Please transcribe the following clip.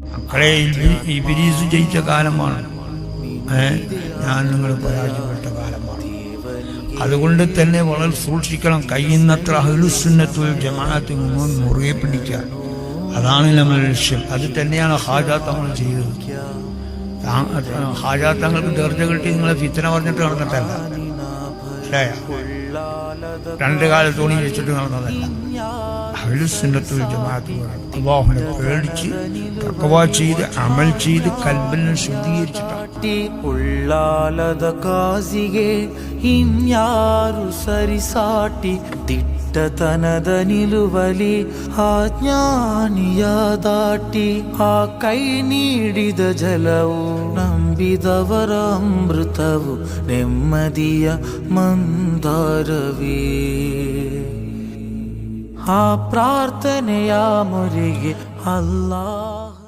മക്കളെ ഇബി- ഇബിലീസ് ജയിച്ച കാലമാണ്. ഞാൻ നിങ്ങൾ പരാജയപ്പെട്ട കാലമാണ്. അതുകൊണ്ട് തന്നെ വളരെ സൂക്ഷിക്കണം. കഴിയുന്നത്ര അഹ്ലുസുന്നത്തുൽ ജമാഅത്ത് നിന്നും മുറുകെ പിടിക്കുക. അതാണ് നമ്മുടെ ലക്ഷ്യം. അത് തന്നെയാണ് ഹാജാത്തങ്ങൾ ചെയ്തത്. ഹാജാത്തങ്ങൾക്ക് ദർജ കിട്ടി നിങ്ങളെ ഫിത്തന പറഞ്ഞിട്ട് നടന്നിട്ടല്ല. അല്ലേ? രണ്ട് കാല തുണി വെച്ചിട്ട് നടന്നതല്ല. അഹ്ലുസുന്നത്തുൽ ജമാഅത്ത് പറയണം അള്ളാഹുവിനെ പേടിച്ച് തക്കവ ചെയ്ത് അമൽ ചെയ്ത് കൽബിനെ ശുദ്ധീകരിച്ചിട്ടാണ് ಟಿ ಉಳ್ಳಾಲದ ಕಾಸಿಗೆ ಇನ್ಯಾರು ಸರಿಸಾಟಿ ದಿಟ್ಟತನದ ನಿಲುವಲಿ ಆ ಜ್ಞಾನಿಯ ದಾಟಿ ಆ ಕೈ ನೀಡಿದ ಜಲವು ನಂಬಿದವರ ಅಮೃತವು ನೆಮ್ಮದಿಯ ಮಂದಾರವೇ ആ പ്രാർത്ഥനയാ മുരുകി അല്ലാഹ്.